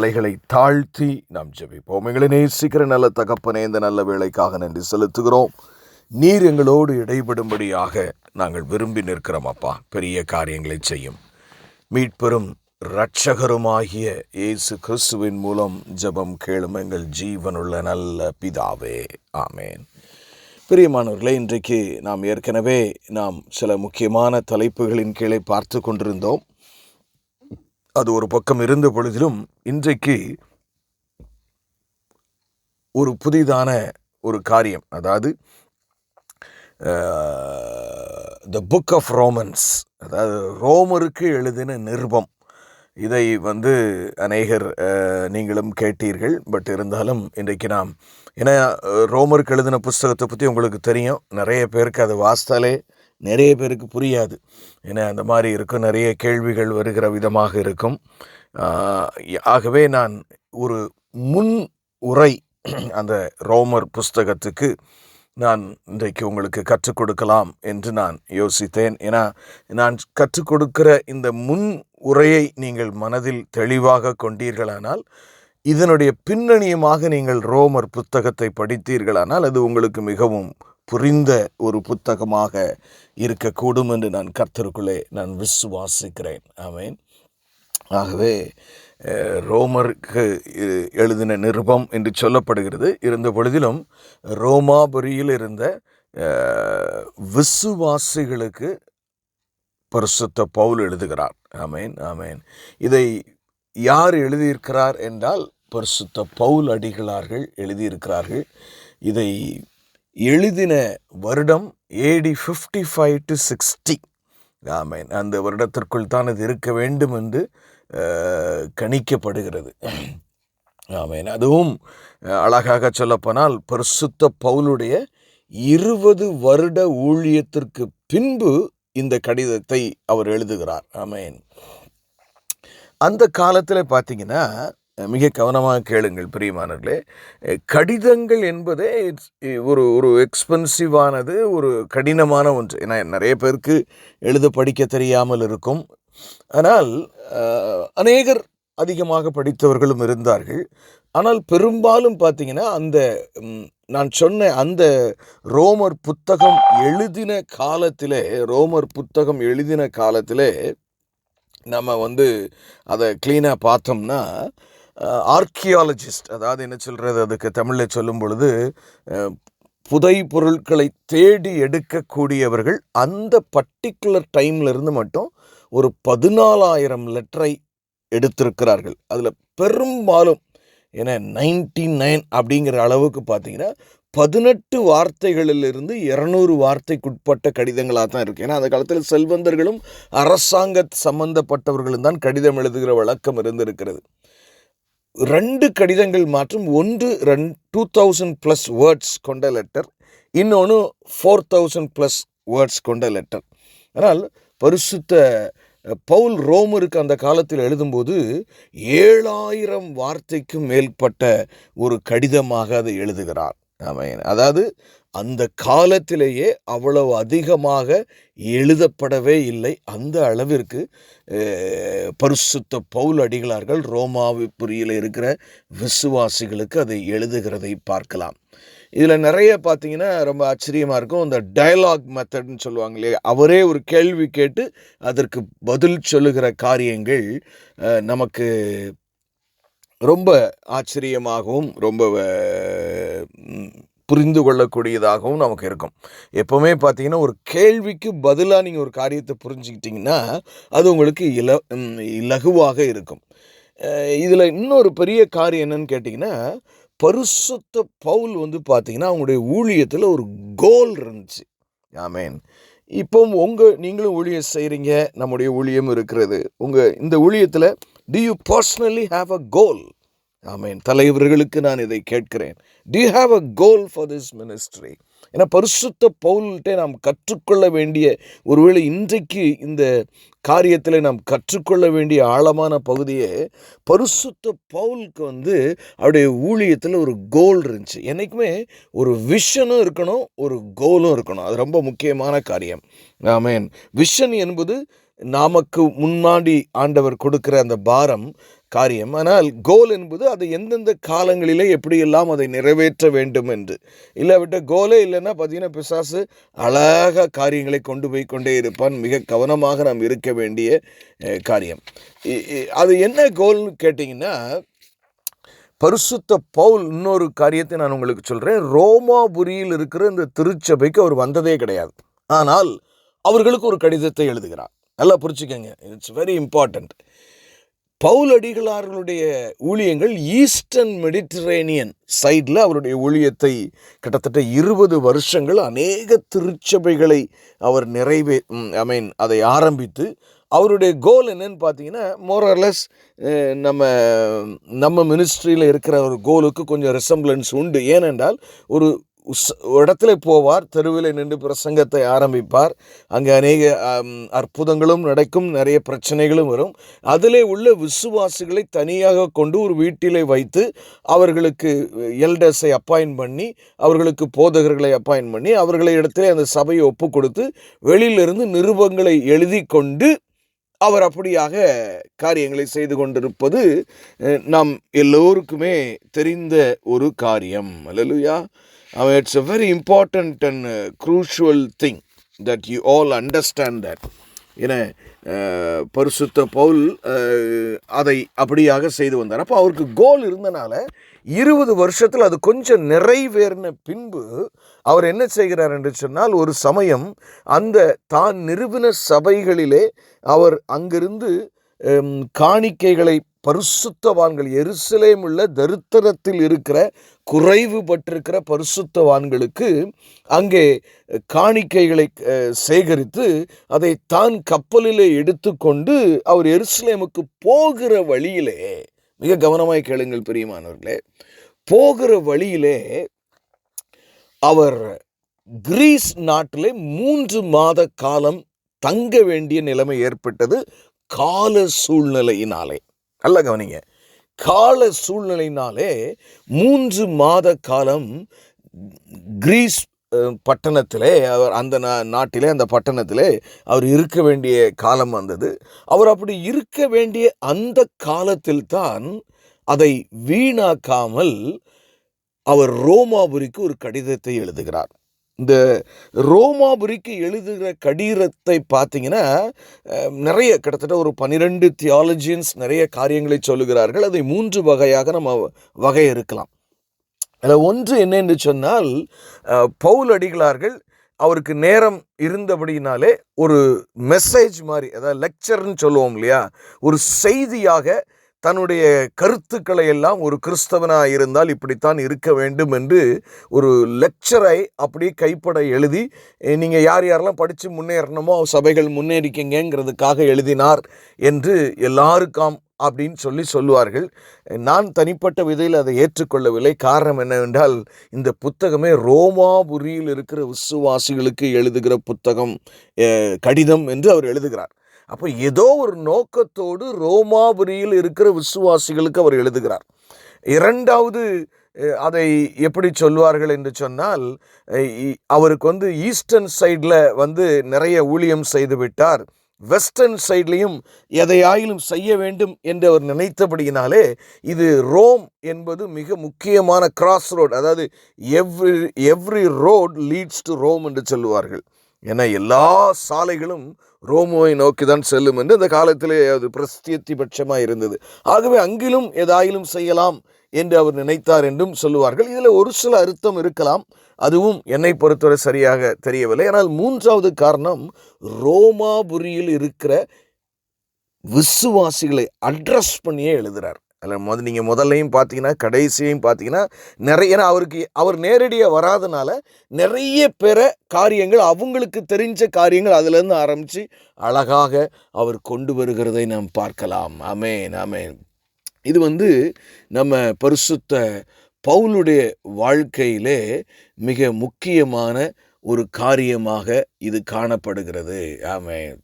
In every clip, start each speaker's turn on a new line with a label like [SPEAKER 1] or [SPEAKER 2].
[SPEAKER 1] தலைகளை தாழ்த்தி நாம் ஜெபிப்போம். எங்களை நேசிக்கிற நல்ல தகப்பனே இந்த நல்ல வேலைக்காக நன்றி செலுத்துகிறோம். நீர் எங்களோடு இடைபடும்படியாக நாங்கள் விரும்பி நிற்கிறோம் அப்பா. பெரிய காரியங்களை செய்யும். மீட்பெரும் இரட்சகருமாகிய இயேசு கிறிஸ்துவின் மூலம் ஜெபம் கேளும் எங்கள் ஜீவனுள்ள நல்ல பிதாவே. ஆமேன். பிரியமானவர்களே இன்றைக்கு நாம் ஏற்கனவே நாம் சில முக்கியமான தலைப்புகளின் கீழே பார்த்து கொண்டிருந்தோம். அது ஒரு பக்கம் இருந்த பொழுதிலும் இன்றைக்கு ஒரு புதிதான ஒரு காரியம். அதாவது த புக் ஆஃப் ரோமன்ஸ் அதாவது ரோமருக்கு எழுதின நிருபம். இதை வந்து அநேகர் நீங்களும் கேட்டீர்கள். பட் இருந்தாலும் இன்றைக்கு நாம் ஏன்னா ரோமருக்கு எழுதின புஸ்தகத்தை பற்றி உங்களுக்கு தெரியும். நிறைய பேருக்கு அதை வாசித்தாலே நிறைய பேருக்கு புரியாது. ஏன்னா அந்த மாதிரி இருக்கும் நிறைய கேள்விகள் வருகிற விதமாக இருக்கும். ஆகவே நான் ஒரு முன் உரை அந்த ரோமர் புஸ்தகத்துக்கு நான் இன்றைக்கு உங்களுக்கு கற்றுக் கொடுக்கலாம் என்று நான் யோசித்தேன். ஏன்னா நான் கற்றுக் கொடுக்கிற இந்த முன் உரையை நீங்கள் மனதில் தெளிவாக கொண்டீர்களானால் இதனுடைய பின்னணியமாக நீங்கள் ரோமர் புத்தகத்தை படித்தீர்களானால் அது உங்களுக்கு மிகவும் புரிந்த ஒரு புத்தகமாக இருக்கக்கூடும் என்று நான் கர்த்தருக்குள்ளே நான் விசுவாசிக்கிறேன். ஆமேன். ஆகவே ரோமருக்கு எழுதின நிருபம் என்று சொல்லப்படுகிறது. இருந்த பொழுதிலும் ரோமாபுரியில் இருந்த விசுவாசிகளுக்கு பரிசுத்த பவுல் எழுதுகிறார். ஆமேன் ஆமேன். இதை யார் எழுதியிருக்கிறார் என்றால் பரிசுத்த பவுல் அடிகளார்கள் எழுதியிருக்கிறார்கள். இதை எழுதின வருடம் AD fifty five to sixty ஆமேன். அந்த வருடத்திற்குள் தான் அது இருக்க வேண்டும் என்று கணிக்கப்படுகிறது. ஆமேன். அதுவும் அழகாக சொல்லப்போனால் பரிசுத்த பவுலுடைய இருபது வருட ஊழியத்திற்கு பின்பு இந்த கடிதத்தை அவர் எழுதுகிறார். ஆமேன். அந்த காலத்தில் பார்த்தீங்கன்னா மிக கவனமாக கேளுங்கள் பிரியமானவர்களே. கடிதங்கள் என்பதே இட்ஸ் ஒரு ஒரு எக்ஸ்பென்சிவானது ஒரு கடினமான ஒன்று. ஏன்னா நிறைய பேருக்கு எழுத படிக்க தெரியாமல் இருக்கும். ஆனால் அநேகர் அதிகமாக படித்தவர்களும் இருந்தார்கள். ஆனால் பெரும்பாலும் பார்த்தீங்கன்னா அந்த நான் சொன்ன அந்த ரோமர் புத்தகம் எழுதின காலத்திலே ரோமர் புத்தகம் எழுதின காலத்திலே நம்ம வந்து அதை க்ளீனாக பார்த்தோம்னா ஆர்கியாலஜிஸ்ட் அதாவது என்ன சொல்கிறது அதுக்கு தமிழில் சொல்லும் பொழுது புதை பொருட்களை தேடி எடுக்கக்கூடியவர்கள் அந்த பர்டிகுலர் டைம்லேருந்து மட்டும் ஒரு பதினாலாயிரம் லெட்டரை எடுத்திருக்கிறார்கள். அதில் பெரும்பாலும் ஏன்னா நைன்டி நைன் அப்படிங்கிற அளவுக்கு பார்த்தீங்கன்னா பதினெட்டு வார்த்தைகளிலிருந்து இரநூறு வார்த்தைக்குட்பட்ட கடிதங்களாக தான் இருக்குது ஏன்னா அந்த காலத்தில் செல்வந்தர்களும் அரசாங்க சம்பந்தப்பட்டவர்களும் தான் கடிதம் எழுதுகிற வழக்கம் இருந்திருக்கிறது. ரெண்டு கடிதங்கள் மாற்றும் ஒன்று ரெண் டூ தௌசண்ட் ப்ளஸ் வேர்ட்ஸ் கொண்ட லெட்டர் இன்னொன்று ஃபோர் தௌசண்ட் ப்ளஸ் வேர்ட்ஸ் கொண்ட லெட்டர் ஆனால் பரிசுத்த பவுல் ரோமருக்கு அந்த காலத்தில் எழுதும்போது ஏழாயிரம் வார்த்தைக்கும் மேற்பட்ட ஒரு கடிதமாக அதை எழுதுகிறார். ஆமென். அதாவது அந்த காலத்திலேயே அவ்வளவு அதிகமாக எழுதப்படவே இல்லை. அந்த அளவிற்கு பரிசுத்த பவுல் அடிகளார்கள் ரோமாபுரியில் இருக்கிற விசுவாசிகளுக்கு அதை எழுதுகிறதை பார்க்கலாம். இதில் நிறைய பார்த்தீங்கன்னா ரொம்ப ஆச்சரியமாக இருக்கும். இந்த டயலாக் மெத்தட்னு சொல்லுவாங்க இல்லையா அவரே ஒரு கேள்வி கேட்டு அதற்கு பதில் சொல்லுகிற காரியங்கள் நமக்கு ரொம்ப ஆச்சரியமாகவும் ரொம்ப புரிந்து கொள்ளக்கூடியதாகவும் நமக்கு இருக்கும். எப்போவுமே பார்த்தீங்கன்னா ஒரு கேள்விக்கு பதிலாக நீங்கள் ஒரு காரியத்தை புரிஞ்சுக்கிட்டிங்கன்னா அது உங்களுக்கு இல இலகுவாக இருக்கும். இதில் இன்னொரு பெரிய காரியம் என்னன்னு கேட்டிங்கன்னா பரிசுத்த பவுல் வந்து பார்த்தீங்கன்னா அவங்களுடைய ஊழியத்தில் ஒரு கோல் இருந்துச்சு. ஆமேன். இப்போ உங்கள் நீங்களும் ஊழியம் செய்கிறீங்க நம்முடைய ஊழியம் இருக்கிறது. உங்கள் இந்த ஊழியத்தில் do you personally have a goal ஆமேன். தலைவர்களுக்கு நான் இதை கேட்கிறேன். Do have a goal for this ministry ஏன்னா பரிசுத்த பவுல்கிட்ட நாம் கற்றுக்கொள்ள வேண்டிய ஒருவேளை இன்றைக்கு இந்த காரியத்தில் நாம் கற்றுக்கொள்ள வேண்டிய ஆழமான பகுதியே பரிசுத்த பவுலுக்கு வந்து அவருடைய ஊழியத்தில் ஒரு கோல் இருந்துச்சு. என்றைக்குமே ஒரு விஷனும் இருக்கணும் ஒரு கோலும் இருக்கணும். அது ரொம்ப முக்கியமான காரியம். ஆமேன். விஷன் என்பது நமக்கு முன்னாடி ஆண்டவர் கொடுக்குற அந்த பாரம் காரியம். ஆனால் கோல் என்பது அதை எந்தெந்த காலங்களிலே எப்படியெல்லாம் அதை நிறைவேற்ற வேண்டும் என்று. இல்லாவிட்ட கோலே இல்லைன்னா பார்த்தீங்கன்னா பிசாசு அழகாக காரியங்களை கொண்டு போய் கொண்டே இருப்பான். மிக கவனமாக நாம் இருக்க வேண்டிய காரியம். அது என்ன கோல்னு கேட்டிங்கன்னா பரிசுத்த பவுல் இன்னொரு காரியத்தை நான் உங்களுக்கு சொல்கிறேன் ரோமாபுரியில் இருக்கிற இந்த திருச்சபைக்கு அவர் வந்ததே கிடையாது. ஆனால் அவர்களுக்கு ஒரு கடிதத்தை எழுதுகிறார். நல்லா புரிச்சுக்கங்க இட்ஸ் வெரி இம்பார்ட்டண்ட் பவுல் அடிகளார்களுடைய ஊழியங்கள் ஈஸ்டர்ன் மெடிட்டரேனியன் சைடில் அவருடைய ஊழியத்தை கிட்டத்தட்ட இருபது வருஷங்கள் அநேக திருச்சபைகளை அவர் நிறைவே ஐ மீன் அதை ஆரம்பித்து அவருடைய கோல் என்னன்னு பார்த்தீங்கன்னா மோரர்லெஸ் நம்ம நம்ம மினிஸ்ட்ரியில் இருக்கிற ஒரு கோலுக்கு கொஞ்சம் ரிசம்பிளன்ஸ் உண்டு. ஏனென்றால் ஒரு இடத்துல போவார் தெருவில் நின்று பிரசங்கத்தை ஆரம்பிப்பார். அங்கே அநேக அற்புதங்களும் நடக்கும் நிறைய பிரச்சனைகளும் வரும். அதிலே உள்ள விசுவாசிகளை தனியாக கொண்டு ஒரு வீட்டிலே வைத்து அவர்களுக்கு எல்டர்ஸை அப்பாயின் பண்ணி அவர்களுக்கு போதகர்களை அப்பாயின் பண்ணி அவர்களை இடத்திலே அந்த சபையை ஒப்பு கொடுத்து வெளியிலிருந்து நிருபங்களை எழுதி கொண்டு அவர் அப்படியாக காரியங்களை செய்து கொண்டிருப்பது நாம் எல்லோருக்குமே தெரிந்த ஒரு காரியம். அல்லலுயா it's a very important and crucial thing that you all understand that என பரிசுத்த பவுல் uh, அதை அப்படியாக செய்து வந்தார். அப்போ அவருக்கு கோல் இருந்தனால இருபது வருஷத்தில் அது கொஞ்சம் நிறைவேறின பின்பு அவர் என்ன செய்கிறார் என்று சொன்னால் ஒரு சமயம் அந்த தான் நிறுவன சபைகளிலே அவர் அங்கிருந்து காணிக்கைகளை பரிசுத்தவான்கள் எருசலேம் உள்ள தரித்திரத்தில் இருக்கிற குறைவுபட்டிருக்கிற பரிசுத்தவான்களுக்கு அங்கே காணிக்கைகளை அஹ், சேகரித்து அதை தான் கப்பலிலே எடுத்துக்கொண்டு அவர் எருசலேமுக்கு போகிற வழியிலே மிக கவனமாய் கேளுங்கள் பிரியமானவர்களே போகிற வழியிலே அவர் கிரீஸ் நாட்டிலே மூன்று மாத காலம் தங்க வேண்டிய நிலைமை ஏற்பட்டது. கால சூழ்நிலையினாலே. நல்ல கவனிங்க. கால சூழ்நிலையினாலே மூன்று மாத காலம் கிரீஸ் பட்டணத்திலே அவர் அந்த நா- நாட்டிலே அந்த பட்டணத்திலே அவர் இருக்க வேண்டிய காலம் வந்தது. அவர் அப்படி இருக்க வேண்டிய அந்த காலத்தில் தான் அதை வீணாக்காமல் அவர் ரோமாபுரிக்கு ஒரு கடிதத்தை எழுதுகிறார். இந்த ரோமாபுரிக்கு எழுதுகிற கடீரத்தை பார்த்தீங்கன்னா நிறைய கிட்டத்தட்ட ஒரு பனிரெண்டு தியாலஜியன்ஸ் நிறைய காரியங்களை சொல்லுகிறார்கள். அதை மூன்று வகையாக நம்ம வகை இருக்கலாம் அதில் ஒன்று என்னென்று சொன்னால் பவுல் அடிகளார்கள் அவருக்கு நேரம் இருந்தபடினாலே ஒரு மெசேஜ் மாதிரி அதாவது லெக்சர்னு சொல்லுவோம் இல்லையா? ஒரு செய்தியாக தன்னுடைய கருத்துக்களை எல்லாம் ஒரு கிறிஸ்தவனாக இருந்தால் இப்படித்தான் இருக்க வேண்டும் என்று ஒரு லெக்சரை அப்படியே கைப்பட எழுதி நீங்கள் யார் யாரெல்லாம் படித்து முன்னேறணுமோ சபைகள் முன்னேறிக்கங்கிறதுக்காக எழுதினார் என்று எல்லாருக்காம் அப்படின்னு சொல்லி சொல்லுவார்கள். நான் தனிப்பட்ட விதையில் அதை ஏற்றுக்கொள்ளவில்லை. காரணம் என்னவென்றால் இந்த புத்தகமே ரோமாபுரியில் இருக்கிற விசுவாசிகளுக்கு எழுதுகிற புத்தகம் கடிதம் என்று அவர் எழுதுகிறார். அப்போ ஏதோ ஒரு நோக்கத்தோடு ரோமாபுரியில் இருக்கிற விசுவாசிகளுக்கு அவர் எழுதுகிறார். இரண்டாவது அதை எப்படி சொல்வார்கள் என்று சொன்னால் இ- அவருக்கு வந்து ஈஸ்டர்ன் சைடில் வந்து நிறைய ஊழியம் செய்து விட்டார். வெஸ்டர்ன் சைட்லேயும் எதையாயிலும் செய்ய வேண்டும் என்று அவர் நினைத்தபடியினாலே இது ரோம் என்பது மிக முக்கியமான கிராஸ் ரோட் அதாவது every every road leads to Rome என்று சொல்லுவார்கள். ஏன்னா எல்லா சாலைகளும் ரோமோவை நோக்கி தான் செல்லும் என்று அந்த காலத்திலே அது பிரஸ்தியத்தி பட்சமாக இருந்தது. ஆகவே அங்கிலும் எதாயிலும் செய்யலாம் என்று அவர் நினைத்தார் என்றும் சொல்லுவார்கள். இதில் ஒரு சில அர்த்தம் இருக்கலாம். அதுவும் என்னை பொறுத்தவரை சரியாக தெரியவில்லை. ஆனால் மூன்றாவது காரணம் ரோமாபுரியில் இருக்கிற விசுவாசிகளை அட்ரஸ் பண்ணியே எழுதுகிறார் அதில் முதல் நீங்கள் முதல்லையும் பார்த்தீங்கன்னா கடைசியையும் பார்த்தீங்கன்னா நிறைய ஏன்னா அவருக்கு அவர் நேரடியாக வராதனால நிறைய பேரை காரியங்கள் அவங்களுக்கு தெரிஞ்ச காரியங்கள் அதுலேருந்து ஆரம்பித்து அழகாக அவர் கொண்டு வருகிறதை நாம் பார்க்கலாம். அமேன் அமேன் இது வந்து நம்ம பரிசுத்த பவுலுடைய வாழ்க்கையிலே மிக முக்கியமான ஒரு காரியமாக இது காணப்படுகிறது. ஆமென்.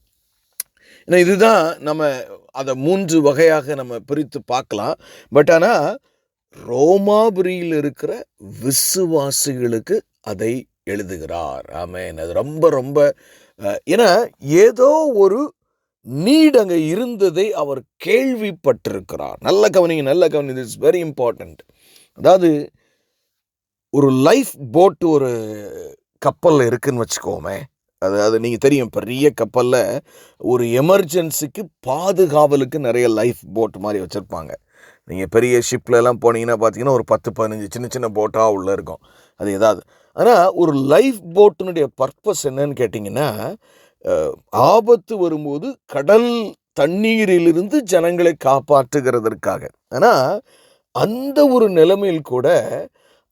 [SPEAKER 1] ஏன்னா இதுதான் நம்ம அதை மூன்று வகையாக நம்ம பிரித்து பார்க்கலாம். பட் ஆனால் ரோமாபுரியில் இருக்கிற விசுவாசிகளுக்கு அதை எழுதுகிறார். ஆமேன். அது ரொம்ப ரொம்ப ஏன்னா ஏதோ ஒரு நீட் அங்கே இருந்ததை அவர் கேள்விப்பட்டிருக்கிறார். நல்ல கவனிங்க நல்ல கவனி இட்ஸ் வெரி இம்பார்ட்டண்ட் அதாவது ஒரு லைஃப் போட் ஒரு கப்பலில் இருக்குதுன்னு வச்சுக்கோமே. அதாவது நீங்கள் தெரியும் பெரிய கப்பலில் ஒரு எமர்ஜென்சிக்கு பாதுகாவலுக்கு நிறைய லைஃப் போட் மாதிரி வச்சுருப்பாங்க. நீங்கள் பெரிய ஷிப்லலாம் போனீங்கன்னா பார்த்தீங்கன்னா ஒரு பத்து பதினஞ்சு சின்ன சின்ன போட்டாக உள்ளே இருக்கும். அது ஏதாவது. ஆனால் ஒரு லைஃப் போட்டினுடைய பர்பஸ் என்னன்னு கேட்டிங்கன்னா ஆபத்து வரும்போது கடல் தண்ணீரிலிருந்து ஜனங்களை காப்பாற்றுகிறதற்காக. ஆனால் அந்த ஒரு நிலைமையில் கூட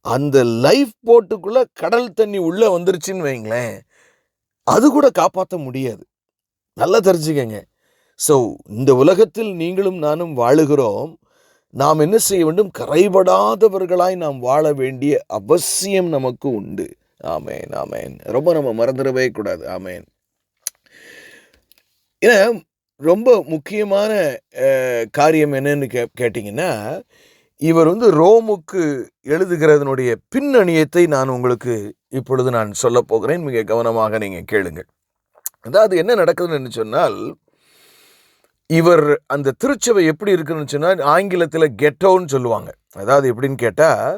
[SPEAKER 1] அந்த லைஃப் போட்டுக்குள்ளே கடல் தண்ணி உள்ளே வந்துருச்சுன்னு வைங்களேன். அது கூட காப்பாற்ற முடியாது. நல்லா தெரிஞ்சுக்கங்க. ஸோ இந்த உலகத்தில் நீங்களும் நானும் வாழுகிறோம். நாம் என்ன செய்ய வேண்டும்? கரைபடாதவர்களாய் நாம் வாழ வேண்டிய அவசியம் நமக்கு உண்டு. ஆமேன் ஆமேன். ரொம்ப நம்ம மறந்துடவே கூடாது. ஆமேன். ஏன்னா ரொம்ப முக்கியமான காரியம் என்னன்னு கே கேட்டிங்கன்னா இவர் வந்து ரோமுக்கு எழுதுகிறதனுடைய பின்னணியத்தை நான் உங்களுக்கு இப்பொழுது நான் சொல்ல போகிறேன். மிக கவனமாக நீங்கள் கேளுங்கள். அதாவது என்ன நடக்குதுன்னு சொன்னால் இவர் அந்த திருச்சபை எப்படி இருக்குன்னு சொன்னால் ஆங்கிலத்தில் கெட்டோன்னு சொல்லுவாங்க. அதாவது எப்படின்னு கேட்டால்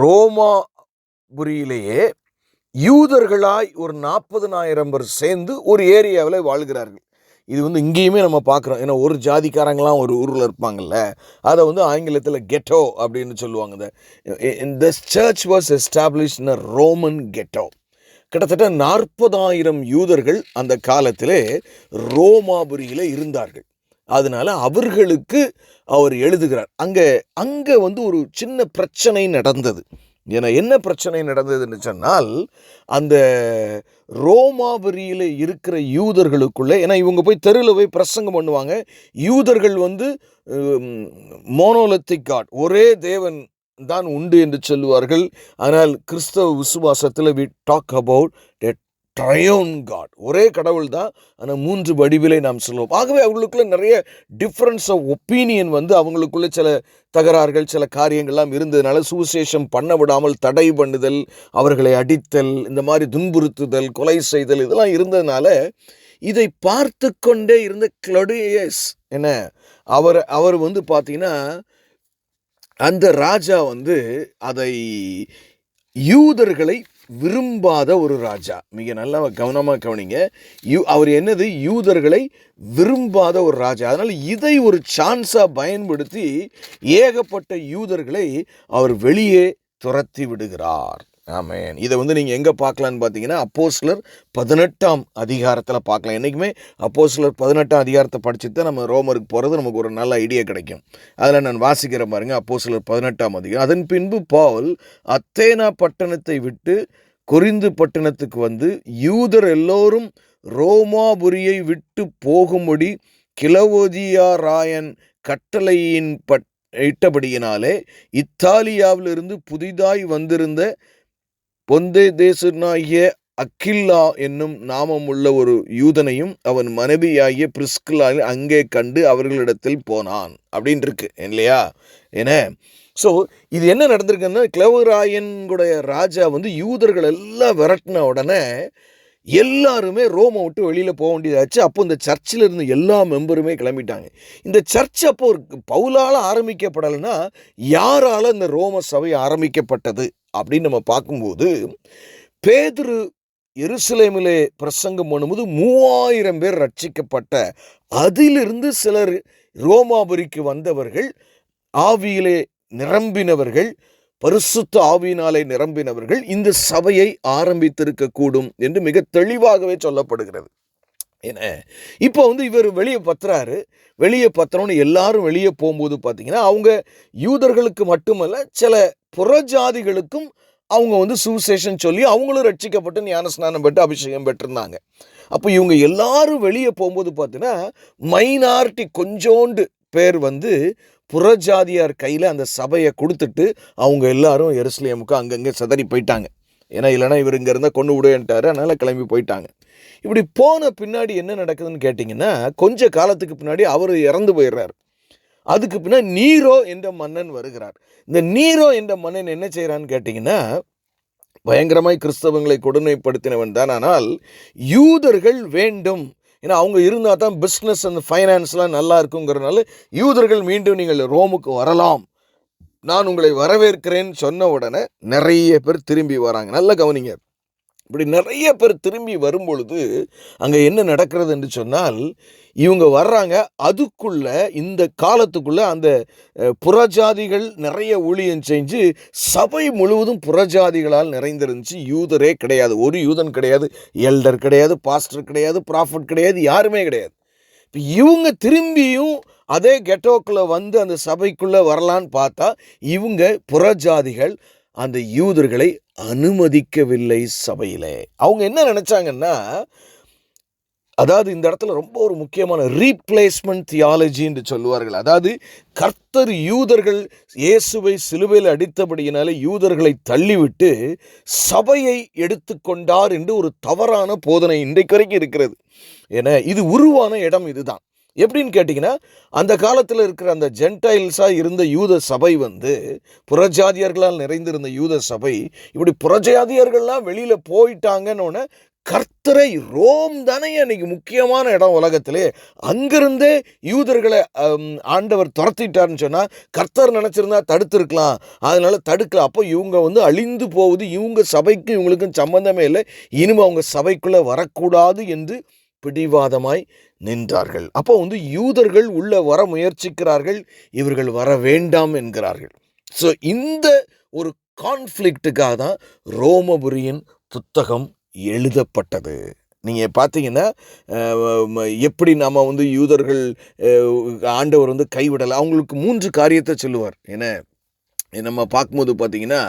[SPEAKER 1] ரோமாபுரியிலேயே யூதர்களாய் ஒரு நாற்பதனாயிரம் பேர் சேர்ந்து ஒரு ஏரியாவில் வாழ்கிறார்கள். இது வந்து இங்கேயுமே நம்ம பார்க்குறோம். ஏன்னா ஒரு ஜாதிக்காரங்களாம் ஒரு ஊரில் இருப்பாங்கல்ல. அதை வந்து ஆங்கிலத்தில் கெட்டோ அப்படின்னு சொல்லுவாங்க இந்த church was establish in Roman ghetto கிட்டத்தட்ட நாற்பதாயிரம் யூதர்கள் அந்த காலத்திலே ரோமாபுரியில் இருந்தார்கள். அதனால அவர்களுக்கு அவர் எழுதுகிறார். அங்கே அங்கே வந்து ஒரு சின்ன பிரச்சனை நடந்தது. ஏன்னா என்ன பிரச்சனை நடந்ததுன்னு சொன்னால் அந்த ரோமாபுரியில் இருக்கிற யூதர்களுக்குள்ளே ஏன்னா இவங்க போய் தெருவில் போய் பிரசங்கம் பண்ணுவாங்க. யூதர்கள் வந்து மோனோலத்திக் காட் ஒரே தேவன் தான் உண்டு என்று சொல்லுவார்கள். ஆனால் கிறிஸ்தவ விசுவாசத்தில் we talk about a triune God ஒரே கடவுள் தான் ஆனால் மூன்று வடிவிலை நாம் சொல்லுவோம். ஆகவே அவங்களுக்குள்ள நிறைய டிஃப்ரென்ஸ் ஆஃப் ஒப்பீனியன் வந்து அவங்களுக்குள்ள சில தகராறுகள் சில காரியங்கள்லாம் இருந்ததுனால சுவிசேஷம் பண்ண விடாமல் தடை பண்ணுதல் அவர்களை அடித்தல் இந்த மாதிரி துன்புறுத்துதல் கொலை செய்தல் இதெல்லாம் இருந்ததுனால இதை பார்த்து கொண்டே இருந்த கிளடியஸ் என்ன? அவர் அவர் வந்து பார்த்தீங்கன்னா அந்த ராஜா வந்து அதை யூதர்களை விரும்பாத ஒரு ராஜா. மிக நல்லா கவனமாக கவனிங்க. யூ அவர் என்னது? யூதர்களை விரும்பாத ஒரு ராஜா. அதனால் இதை ஒரு சான்ஸாக பயன்படுத்தி ஏகப்பட்ட யூதர்களை அவர் வெளியே துரத்தி விடுகிறார். ஆமேன். இதை வந்து நீங்கள் எங்கே பார்க்கலான்னு பார்த்தீங்கன்னா அப்போஸ்லர் பதினெட்டாம் அதிகாரத்தில் பார்க்கலாம். என்றைக்குமே அப்போஸ்லர் பதினெட்டாம் அதிகாரத்தை படித்து தான் நம்ம ரோமருக்கு போகிறது நமக்கு ஒரு நல்ல ஐடியா கிடைக்கும். அதில் நான் வாசிக்கிற பாருங்க அப்போஸ்லர் பதினெட்டாம் அதிகாரம். அதன் பின்பு பால் அத்தேனா பட்டணத்தை விட்டு கொரிந்து பட்டணத்துக்கு வந்து யூதர் எல்லோரும் ரோமாபுரியை விட்டு போகும்படி கிளவோதியாராயன் கட்டளையின் பட் இட்டபடியினாலே இத்தாலியாவிலிருந்து புதிதாய் வந்திருந்த பொந்தே தேசனாகிய அக்கில்லா என்னும் நாமமுள்ள ஒரு யூதனையும் அவன் மனைவியாகிய பிரிஸ்கிலா அங்கே கண்டு அவர்களிடத்தில் போனான். அப்படின்னு இருக்கு இல்லையா? ஏன்னா ஸோ இது என்ன நடந்திருக்குன்னா கிளவராயனுடைய ராஜா வந்து யூதர்கள் எல்லாம் விரட்டின உடனே எல்லாருமே ரோமை விட்டு வெளியில் போக வேண்டியதாச்சு. அப்போ இந்த சர்ச்சில் இருந்த எல்லா மெம்பருமே கிளம்பிட்டாங்க. இந்த சர்ச் அப்போ ஒரு பவுலால் ஆரம்பிக்கப்படலைன்னா யாரால் இந்த ரோம சபை ஆரம்பிக்கப்பட்டது அப்படின்னு நம்ம பார்க்கும்போது பேதுரு எருசலேமிலே பிரசங்கம் பண்ணும்போது மூவாயிரம் பேர் ரட்சிக்கப்பட்ட அதிலிருந்து சிலர் ரோமாபுரிக்கு வந்தவர்கள் ஆவியிலே நிரம்பினவர்கள் பரிசுத்த ஆவியினாலே நிரம்பினவர்கள் இந்த சபையை ஆரம்பித்திருக்கக்கூடும் என்று மிக தெளிவாகவே சொல்லப்படுகிறது. ஏன்னா இப்போ வந்து இவர் வெளியே பத்துறாரு. வெளியே பத்துறோன்னு எல்லாரும் வெளியே போகும்போது பார்த்தீங்கன்னா அவங்க யூதர்களுக்கு மட்டுமல்ல சில புறஜாதிகளுக்கும் அவங்க வந்து சுவிசேஷன் சொல்லி அவங்களும் ரட்சிக்கப்பட்டு ஞானஸ்நானம் பெற்று அபிஷேகம் பெற்றிருந்தாங்க. அப்போ இவங்க எல்லாரும் வெளியே போகும்போது பார்த்தீங்கன்னா மைனாரிட்டி கொஞ்சோண்டு பேர் வந்து புறஜாதியார் கையில் அந்த சபையை கொடுத்துட்டு அவங்க எல்லாரும் எருசலேமுக்கு அங்கங்கே சிதறி போயிட்டாங்க. ஏன்னா இல்லைனா இவர் இங்கே இருந்தால் கொண்டு விடுவேன்ட்டாரு அதனால் கிளம்பி போயிட்டாங்க. இப்படி போன பின்னாடி என்ன நடக்குதுன்னு கேட்டிங்கன்னா கொஞ்ச காலத்துக்கு பின்னாடி அவர் இறந்து போயிடுறாரு. அதுக்கு பின்னாடி நீரோ என்ற மன்னன் வருகிறார். இந்த நீரோ என்ற மன்னன் என்ன செய்கிறான்னு கேட்டிங்கன்னா பயங்கரமாய் கிறிஸ்தவங்களை கொடுமைப்படுத்தினவன் தான். ஆனால் யூதர்கள் வேண்டும். ஏன்னா அவங்க இருந்தால் தான் பிஸ்னஸ் அந்த ஃபைனான்ஸ்லாம் நல்லா இருக்குங்கிறனால யூதர்கள் மீண்டும் நீங்கள் ரோமுக்கு வரலாம். நான் உங்களை வரவேற்கிறேன்னு சொன்ன உடனே நிறைய பேர் திரும்பி வராங்க. நல்ல கவனிங்க. இப்படி நிறைய பேர் திரும்பி வரும்பொழுது அங்கே என்ன நடக்கிறது என்று சொன்னால் இவங்க வர்றாங்க. அதுக்குள்ள இந்த காலத்துக்குள்ள அந்த புறஜாதிகள் நிறைய ஊழியம் செஞ்சு சபை முழுவதும் புறஜாதிகளால் நிறைந்திருந்துச்சு. யூதரே கிடையாது. ஒரு யூதன் கிடையாது. எல்டர் கிடையாது. பாஸ்டர் கிடையாது. ப்ராஃபட் கிடையாது. யாருமே கிடையாது. இப்போ இவங்க திரும்பியும் அதே கெட்டோக்குள்ளே வந்து அந்த சபைக்குள்ளே வரலான்னு பார்த்தா இவங்க புறஜாதிகள் அந்த யூதர்களை அனுமதிக்கவில்லை சபையிலே. அவங்க என்ன நினைச்சாங்கன்னா அதாவது இந்த இடத்துல ரொம்ப ஒரு முக்கியமான ரீப்ளேஸ்மெண்ட் தியாலஜி என்று சொல்லுவார்கள். அதாவது கர்த்தர் யூதர்கள் இயேசுவை சிலுவையில் அடித்தபடியினாலே யூதர்களை தள்ளிவிட்டு சபையை எடுத்துக்கொண்டார் என்று ஒரு தவறான போதனை இன்றைக்கு வரைக்கும் இருக்கிறது. ஏன்னா இது உருவான இடம் இதுதான். எப்படின்னு கேட்டிங்கன்னா அந்த காலத்தில் இருக்கிற அந்த ஜென்டைல்ஸாக இருந்த யூத சபை வந்து புறஜாதியர்களால் நிறைந்திருந்த யூத சபை இப்படி புறஜாதியர்கள்லாம் வெளியில் போயிட்டாங்கன்னு கர்த்தரை ரோம் தானே அன்னைக்கு முக்கியமான இடம் உலகத்திலே. அங்கிருந்தே யூதர்களை ஆண்டவர் துரத்திட்டாருன்னு சொன்னால் கர்த்தர் நினச்சிருந்தா தடுத்திருக்கலாம். அதனால் தடுக்கல. அப்போ இவங்க வந்து அழிந்து போகுது இவங்க சபைக்கும் இவங்களுக்கும் சம்மந்தமே இல்லை. இனிமே அவங்க சபைக்குள்ளே வரக்கூடாது என்று பிடிவாதமாய் நின்றார்கள். அப்போ வந்து யூதர்கள் உள்ள வர முயற்சிக்கிறார்கள். இவர்கள் வர வேண்டாம் என்கிறார்கள். ஸோ இந்த ஒரு கான்ஃப்ளிக்ட்டுக்காக தான் ரோமபுரியின் புத்தகம் எழுதப்பட்டது. நீங்கள் பார்த்தீங்கன்னா எப்படி நம்ம வந்து யூதர்கள் ஆண்டவர் வந்து கைவிடலை அவங்களுக்கு மூன்று காரியத்தை சொல்லுவார். என்ன? நம்ம பார்க்கும்போது பார்த்தீங்கன்னா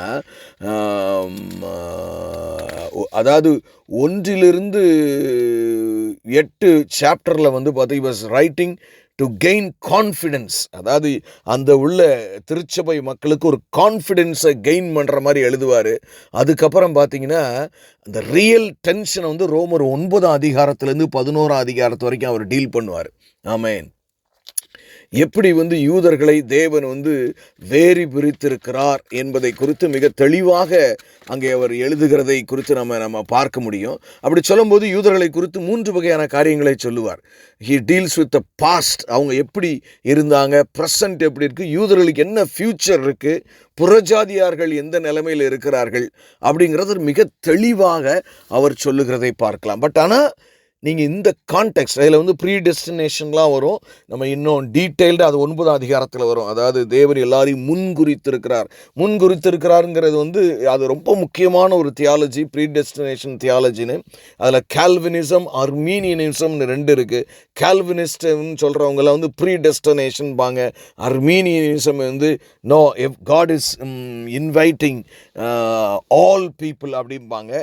[SPEAKER 1] அதாவது ஒன்றிலிருந்து எட்டு சாப்டரில் வந்து பார்த்தி was writing to gain confidence அதாவது அந்த உள்ள திருச்சபை மக்களுக்கு ஒரு கான்ஃபிடென்ஸை கெயின் பண்ணுற மாதிரி எழுதுவார். அதுக்கப்புறம் பார்த்தீங்கன்னா அந்த ரியல் டென்ஷனை வந்து ரோமர் ஒன்பதாம் அதிகாரத்துலேருந்து பதினோராம் அதிகாரத்து வரைக்கும் அவர் டீல் பண்ணுவார். ஆமேன் எப்படி வந்து யூதர்களை தேவன் வந்து வேறி பிரித்திருக்கிறார் என்பதை குறித்து மிக தெளிவாக அங்கே அவர் எழுதுகிறதை குறித்து நம்ம நம்ம பார்க்க முடியும். அப்படி சொல்லும்போது யூதர்களை குறித்து மூன்று வகையான காரியங்களை சொல்லுவார். He deals with the past அவங்க எப்படி இருந்தாங்க? ப்ரெசன்ட் எப்படி இருக்குது யூதர்களுக்கு என்ன ஃப்யூச்சர் இருக்குது புறஜாதியார்கள் எந்த நிலைமையில் இருக்கிறார்கள்? அப்படிங்கிறது மிக தெளிவாக அவர் சொல்லுகிறதை பார்க்கலாம். பட் ஆனால் நீங்கள் இந்த கான்டெக்ட் அதில் வந்து ப்ரீ டெஸ்டினேஷன்லாம் வரும். நம்ம இன்னும் டீட்டெயில்டு அது ஒன்பதாம் அதிகாரத்தில் வரும். அதாவது தேவர் எல்லாரையும் முன்குறித்திருக்கிறார். முன்குறித்திருக்கிறாருங்கிறது வந்து அது ரொம்ப முக்கியமான ஒரு தியாலஜி ப்ரீ டெஸ்டினேஷன் தியாலஜின்னு அதில் கேல்வினிசம் அர்மீனியனிசம்னு ரெண்டு இருக்குது கேல்வினிஸ்டம்னு சொல்கிறவங்கள வந்து ப்ரீ டெஸ்டினேஷன் பாங்க. அர்மீனியனிசம் வந்து no if God is inviting all people அப்படிம்பாங்க.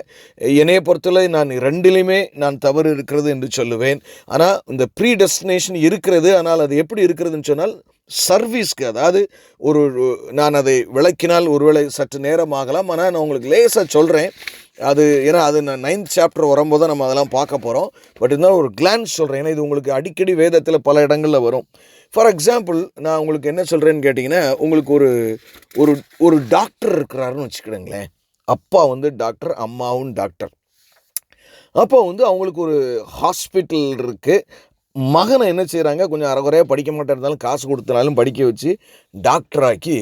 [SPEAKER 1] என்னைய பொறுத்தவரை நான் ரெண்டுலேயுமே நான் தவறு இருக்கிறது என்று சொல்லுவேன். ஆனால் இந்த ப்ரீ டெஸ்டினேஷன் இருக்கிறது. ஆனால் அது எப்படி இருக்கிறதுன்னு சொன்னால் சர்வீஸ்க்கு அதாவது ஒரு நான் அதை விளக்கினால் ஒருவேளை சற்று நேரம் ஆகலாம். ஆனால் நான் உங்களுக்கு லேசாக சொல்கிறேன் அது ஏன்னா அது நான் நைன்த் சாப்டர் வரும்போது தான் நம்ம அதெல்லாம் பார்க்க போகிறோம் பட் இருந்தாலும் ஒரு கிளான்ஸ் சொல்கிறேன் ஏன்னா இது உங்களுக்கு அடிக்கடி வேதத்தில் பல இடங்களில் வரும். ஃபார் எக்ஸாம்பிள் நான் உங்களுக்கு என்ன சொல்கிறேன்னு கேட்டிங்கன்னா உங்களுக்கு ஒரு ஒரு ஒரு டாக்டர் இருக்கிறாருன்னு வச்சுக்கிடுங்களேன் அப்பா வந்து டாக்டர் அம்மாவும் டாக்டர் அப்போ வந்து அவங்களுக்கு ஒரு ஹாஸ்பிட்டல் இருக்குது மகனை என்ன செய்கிறாங்க கொஞ்சம் அறகுறையாக படிக்க மாட்டா இருந்தாலும் காசு கொடுத்தனாலும் படிக்க வச்சு டாக்டராக்கி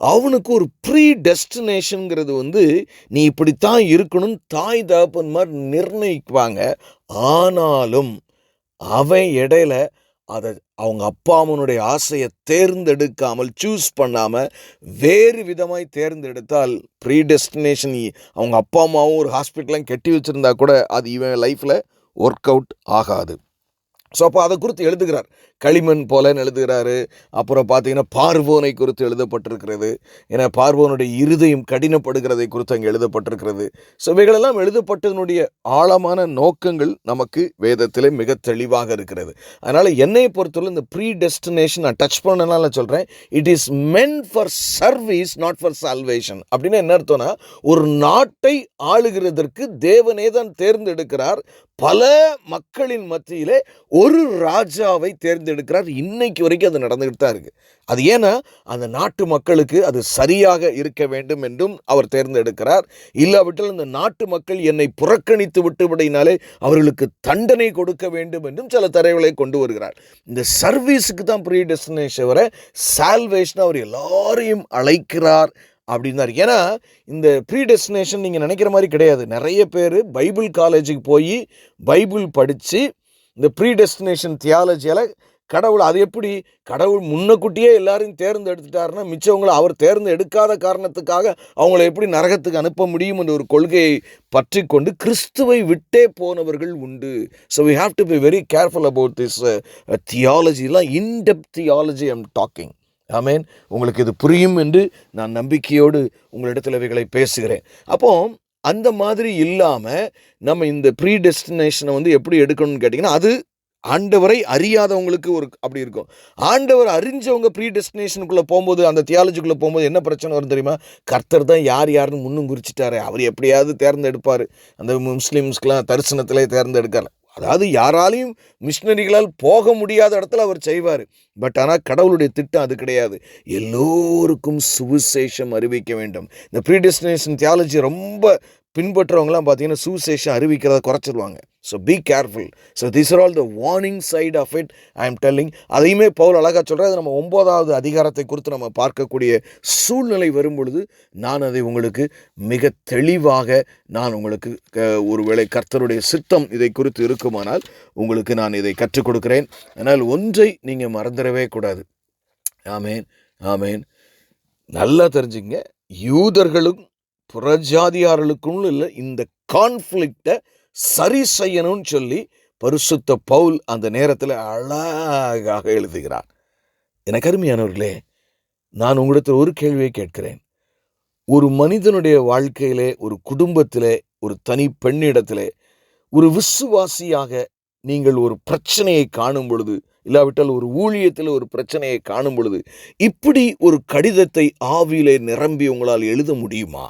[SPEAKER 1] அவனுக்கு ஒரு ப்ரீ டெஸ்டினேஷனுங்கிறது வந்து நீ இப்படித்தான் இருக்கணும் தாய் தகப்பன் மாதிரி நிர்ணயிக்குவாங்க ஆனாலும் அவன் இடையில அதை அவங்க அப்பா அம்மனுடைய ஆசையை தேர்ந்தெடுக்காமல் சூஸ் பண்ணாமல் வேறு விதமாய் தேர்ந்தெடுத்தால் ப்ரீ டெஸ்டினேஷன் அவங்க அப்பா அம்மாவும் ஒரு ஹாஸ்பிட்டலாம் கெட்டி வச்சுருந்தா கூட அது இவன் லைஃப்பில் ஒர்க் அவுட் ஆகாது. ஸோ அப்போ அதை குறித்து எழுதுகிறார். களிமண் போலன்னு எழுதுகிறாரு. அப்புறம் பார்த்தீங்கன்னா பார்வோனை குறித்து எழுதப்பட்டிருக்கிறது. ஏன்னா பார்வோனுடைய இருதயம் கடினப்படுகிறதை குறித்து அங்கே எழுதப்பட்டிருக்கிறது. ஸோ இவைகளெல்லாம் எழுதப்பட்டதனுடைய ஆழமான நோக்கங்கள் நமக்கு வேதத்திலே மிக தெளிவாக இருக்கிறது. அதனால் என்னை பொறுத்தவரை இந்த ப்ரீ டெஸ்டினேஷன் நான் டச் பண்ணனால சொல்கிறேன் it is meant for service not for salvation அப்படின்னு என்ன அர்த்தம்னா ஒரு நாட்டை ஆளுகிறதற்கு தேவனே தான் தேர்ந்தெடுக்கிறார். பல மக்களின் மத்தியிலே ஒரு ராஜாவை தேர்ந்து தேர்ந்தெடுக்கிறார். இன்னைக்கு வரைக்கும் அது நடந்துகிட்டு தான் இருக்குது அது ஏன்னா அந்த நாட்டு மக்களுக்கு அது சரியாக இருக்க வேண்டும் என்றும் அவர் தேர்ந்தெடுக்கிறார். இல்லாவிட்டால் இந்த நாட்டு மக்கள் என்னை புறக்கணித்து விட்டுவிடினாலே அவர்களுக்கு தண்டனை கொடுக்க வேண்டும் என்றும் சில தரவுகளை கொண்டு வருகிறார். இந்த சர்வீஸுக்கு தான் ப்ரீ டெஸ்டினேஷன் வர சால்வேஷன் அவர் எல்லாரையும் அழைக்கிறார் அப்படின்னாரு. ஏன்னா இந்த ப்ரீ டெஸ்டினேஷன் நீங்கள் நினைக்கிற மாதிரி கிடையாது. நிறைய பேர் பைபிள் காலேஜுக்கு போய் பைபிள் படித்து இந்த ப்ரீ டெஸ்டினேஷன் தியாலஜியால் கடவுள் அது எப்படி? கடவுள் முன்னக்கூட்டியே எல்லாரையும் தேர்ந்தெடுத்துட்டாருன்னா மிச்சவங்களை அவர் தேர்ந்தெடுக்காத காரணத்துக்காக அவங்கள எப்படி நரகத்துக்கு அனுப்ப முடியும் என்ற ஒரு கொள்கையை பற்றி கொண்டு கிறிஸ்துவை விட்டே போனவர்கள் உண்டு. So we have to be very careful about this தியாலஜிலாம் in depth theology I'm talking ஆமேன் உங்களுக்கு இது புரியும் என்று நான் நம்பிக்கையோடு உங்களிடத்தில் இவைகளை பேசுகிறேன். அப்போ அந்த மாதிரி இல்லாமல் நம்ம இந்த ப்ரீ டெஸ்டினேஷனை வந்து எப்படி எடுக்கணும்னு கேட்டிங்கன்னா அது ஆண்டவரை அறியாதவங்களுக்கு ஒரு அப்படி இருக்கும். ஆண்டவர் அறிஞ்சவங்க ப்ரீ டெஸ்டினேஷனுக்குள்ளே போகும்போது அந்த தியாலஜிக்குள்ளே போகும்போது என்ன பிரச்சனை வரும் தெரியுமா? கர்த்தர் தான் யார் யாருன்னு முன்னும் குறிச்சிட்டாரு. அவர் எப்படியாவது தேர்ந்தெடுப்பார். அந்த முஸ்லீம்ஸ்க்கெலாம் தரிசனத்திலே தேர்ந்தெடுக்கல. அதாவது யாராலையும் மிஷினரிகளால் போக முடியாத இடத்துல அவர் செய்வார். பட் ஆனால் கடவுளுடைய திட்டம் அது கிடையாது. எல்லோருக்கும் சுவிசேஷம் அறிவிக்க வேண்டும். இந்த ப்ரீ டெஸ்டினேஷன் தியாலஜி ரொம்ப பின்பற்றவங்களாம் பார்த்தீங்கன்னா சுவிசேஷம் அறிவிக்கிறத குறைச்சிருவாங்க. So be careful so this are all the warning side of it I am telling அதையுமே பவுல் அழகாக சொல்கிறேன் அது நம்ம ஒம்போதாவது அதிகாரத்தை குறித்து நம்ம பார்க்கக்கூடிய சூழ்நிலை வரும் பொழுது நான் அதை உங்களுக்கு மிக தெளிவாக நான் உங்களுக்கு க- ஒருவேளை கர்த்தருடைய சித்தம் இதை குறித்து இருக்குமானால் உங்களுக்கு நான் இதை கற்றுக் கொடுக்கிறேன். ஆனால் ஒன்றை நீங்கள் மறந்துடவே கூடாது. ஆமேன் ஆமேன். நல்லா தெரிஞ்சுங்க யூதர்களும் புறஜாதியார்களுக்கும் இல்லை இந்த கான்ஃப்ளிக்டை சரி செய்யணும்னு சொல்லி பரிசுத்த பவுல் அந்த நேரத்தில் அழகாக எழுதுகிறார். எனக்கு அருமையானவர்களே நான் உங்களிடத்தில் ஒரு கேள்வியை கேட்கிறேன். ஒரு மனிதனுடைய வாழ்க்கையிலே ஒரு குடும்பத்திலே ஒரு தனி பெண்ணிடத்திலே ஒரு விசுவாசியாக நீங்கள் ஒரு பிரச்சனையை காணும் பொழுது இல்லாவிட்டால் ஒரு ஊழியத்தில் ஒரு பிரச்சனையை காணும் பொழுது இப்படி ஒரு கடிதத்தை ஆவியிலே நிரம்பி உங்களால் எழுத முடியுமா?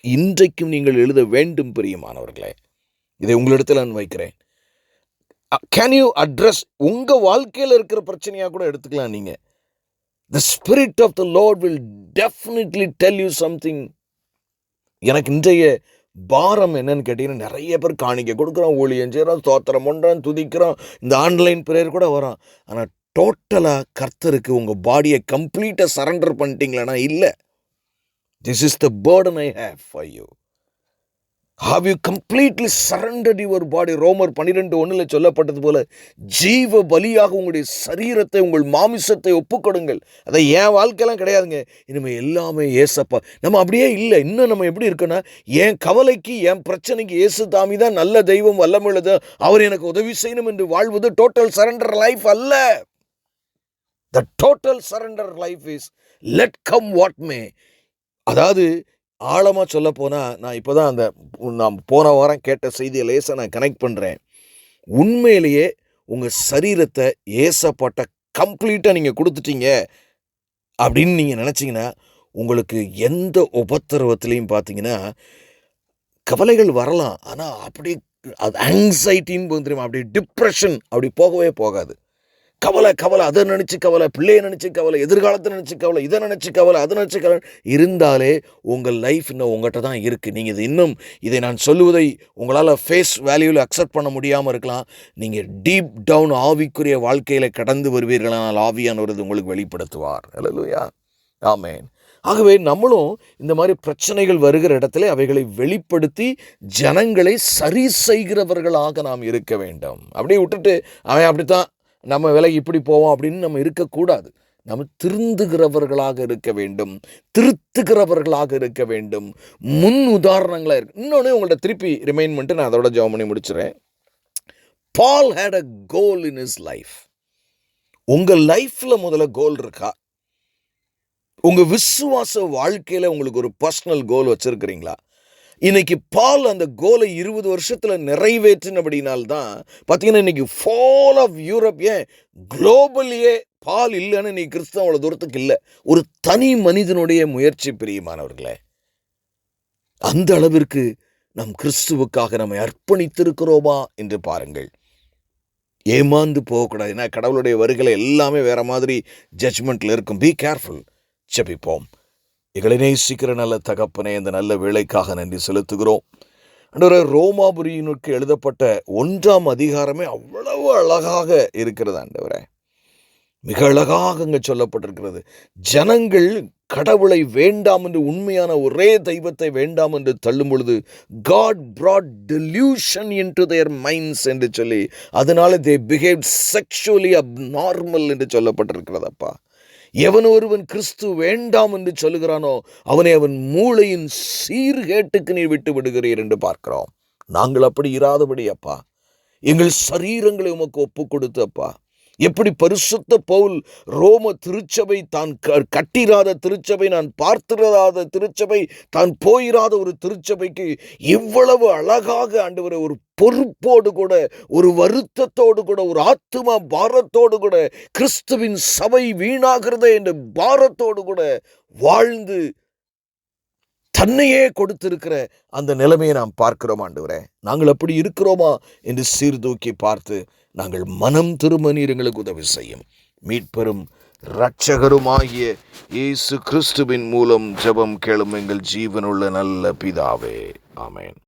[SPEAKER 1] இன்றைக்கும் நீங்கள் எழுத வேண்டும் பிரியமானவர்களே. இதை உங்களிடத்தில் நான் வைக்கிறேன். கேன் யூ அட்ரஸ் உங்கள் வாழ்க்கையில் இருக்கிற பிரச்சனையாக கூட எடுத்துக்கலாம் நீங்கள் the spirit of the Lord will definitely tell you something எனக்கு இன்றைய பாரம் என்னன்னு கேட்டிங்கன்னா நிறைய பேர் காணிக்க கொடுக்குறோம் ஊழியம் செய்கிறோம் தோத்திரம் பண்ணுறோம் துதிக்கிறோம் இந்த ஆன்லைன் ப்ரேயர் கூட வரோம் ஆனால் டோட்டலாக கர்த்தருக்கு உங்கள் பாடியை கம்ப்ளீட்டாக சரண்டர் பண்ணிட்டீங்களானா இல்லை. This is the burden I have for you have you completely surrendered your body ரோமர் பன்னிரெண்டு ஒன்றில் சொல்லப்பட்டது போல ஜீவ பலியாக உங்களுடைய சரீரத்தை உங்கள் மாமிசத்தை ஒப்புக்கொடுங்கள். அதை என் வாழ்க்கையெல்லாம் கிடையாதுங்க. இனிமேல் எல்லாமே ஏசப்பா. நம்ம அப்படியே இல்லை. இன்னும் நம்ம எப்படி இருக்கோன்னா என் கவலைக்கு என் பிரச்சனைக்கு ஏசு தாமி தான் நல்ல தெய்வம் வல்லமுள்ளது அவர் எனக்கு உதவி செய்யணும் என்று வாழ்வது டோட்டல் சரண்டர் லைஃப் அல்ல. The total surrender life is let come what may அதாவது ஆழமாக சொல்ல போனால் நான் இப்போ தான் அந்த நான் போன வாரம் கேட்ட செய்தியை லேசாக நான் கனெக்ட் பண்ணுறேன் உண்மையிலேயே உங்கள் சரீரத்தை ஏசப்பட்ட கம்ப்ளீட்டாக நீங்கள் கொடுத்துட்டீங்க அப்படின்னு நீங்கள் நினச்சிங்கன்னா உங்களுக்கு எந்த உபத்திரவத்திலையும் பார்த்தீங்கன்னா கவலைகள் வரலாம். ஆனால் அப்படி அது ஆங்ஸைட்டின்னு தெரியுமா? அப்படி டிப்ரெஷன் அப்படி போகவே போகாது. கவலை கவலை அதை நினச்சி கவலை பிள்ளையை நினச்சி கவலை எதிர்காலத்தை நினச்சி கவலை இதை நினச்சி கவலை அதை நினச்சி கவலை. இருந்தாலே உங்கள் லைஃப் இன்னும் உங்கள்கிட்ட தான் இருக்குது நீங்கள் இது இன்னும் இதை நான் சொல்லுவதை உங்களால் ஃபேஸ் வேல்யூவில் அக்செப்ட் பண்ண முடியாமல் இருக்கலாம். நீங்கள் டீப் டவுன் ஆவிக்குரிய வாழ்க்கையில் கடந்து வருவீர்களானால் ஆவியானவர் உங்களுக்கு வெளிப்படுத்துவார். அல்லையா ஆமேன் ஆகவே நம்மளும் இந்த மாதிரி பிரச்சனைகள் வருகிற இடத்துல அவைகளை வெளிப்படுத்தி ஜனங்களை சரி செய்கிறவர்களாக நாம் இருக்க வேண்டும். அப்படியே விட்டுட்டு அவன் அப்படித்தான் நம்ம விலை இப்படி போவோம் அப்படின்னு நம்ம இருக்கக்கூடாது. நம்ம திருந்துகிறவர்களாக இருக்க வேண்டும். திருத்துகிறவர்களாக இருக்க வேண்டும். முன் உதாரணங்களாக இருக்கு. இன்னொன்று உங்கள்ட்ட திருப்பி ரிமைண்ட் பண்ணிட்டு நான் அதோட ஜாம் பண்ணி முடிச்சுறேன் Paul had a goal in his life உங்கள் லைஃப்பில் முதல்ல கோல் இருக்கா? உங்கள் விசுவாச வாழ்க்கையில் உங்களுக்கு ஒரு பர்சனல் கோல் வச்சுருக்கிறீங்களா? இன்னைக்கு பால் அந்த கோலை இருபது வருஷத்தில் நிறைவேற்றினபடினால்தான் பார்த்தீங்கன்னா இன்னைக்கு ஃபால் ஆஃப் யூரோப் ஏன் குளோபலியே பால் இல்லைன்னு நீ கிறிஸ்தவ அவ்வளோ தூரத்துக்கு இல்லை. ஒரு தனி மனிதனுடைய முயற்சி பிரியமானவர்களே. அந்த அளவிற்கு நம் கிறிஸ்துவுக்காக நம்மை அர்ப்பணித்திருக்கிறோமா என்று பாருங்கள். ஏமாந்து போகக்கூடாது. ஏன்னா கடவுளுடைய வருகளை எல்லாமே வேறு மாதிரி ஜட்ஜ்மெண்ட்டில் இருக்கும். பி கேர்ஃபுல் செபிப்போம் எங்களை நேசிக்கிற நல்ல தகப்பனே இந்த நல்ல வேலைக்காக நன்றி செலுத்துகிறோம். அன்றவரே ரோமாபுரியினுக்கு எழுதப்பட்ட ஒன்றாம் அதிகாரமே அவ்வளவு அழகாக இருக்கிறது ஆண்டவரே மிக அழகாக அங்கே சொல்லப்பட்டிருக்கிறது. ஜனங்கள் கடவுளை வேண்டாம் என்று உண்மையான ஒரே தெய்வத்தை வேண்டாம் என்று தள்ளும் பொழுது God brought delusion into their minds என்று சொல்லி அதனால தே பிஹேவ் செக்ஷுவலி abnormal என்று சொல்லப்பட்டிருக்கிறதப்பா. எவன் ஒருவன் கிறிஸ்து வேண்டாம் என்று சொல்லுகிறானோ அவனை அவன் மூளையின் சீர்கேட்டுக்கு நீ விட்டு விடுகிறீர் என்று பார்க்கிறோம். நாங்கள் அப்படி இராதபடி அப்பா. எங்கள் சரீரங்களை உமக்கு ஒப்பு கொடுத்து அப்பா. எப்படி பரிசுத்த பவுல் ரோம திருச்சபை தான் க- கட்டிராத திருச்சபை நான் பார்த்திராத திருச்சபை தான் போயிராத ஒரு திருச்சபைக்கு இவ்வளவு அழகாக ஆண்டவரை ஒரு பொறுப்போடு கூட ஒரு வருத்தத்தோடு கூட ஒரு ஆத்மா பாரத்தோடு கூட கிறிஸ்துவின் சபை வீணாகிறதே என்ற பாரத்தோடு கூட வாழ்ந்து தன்னையே கொடுத்திருக்கிற அந்த நிலைமையை நாம் பார்க்கிறோம் ஆண்டு நாங்கள் அப்படி இருக்கிறோமா? என்று சீர்தூக்கி பார்த்து நாங்கள் மனம் திரும்ப நீர் எங்களுக்கு உதவி செய்யும். மீட்பெரும் இரட்சகருமாகிய இயேசு கிறிஸ்துவின் மூலம் ஜெபம் கேளும் எங்கள் ஜீவனுள்ள நல்ல பிதாவே. ஆமேன்.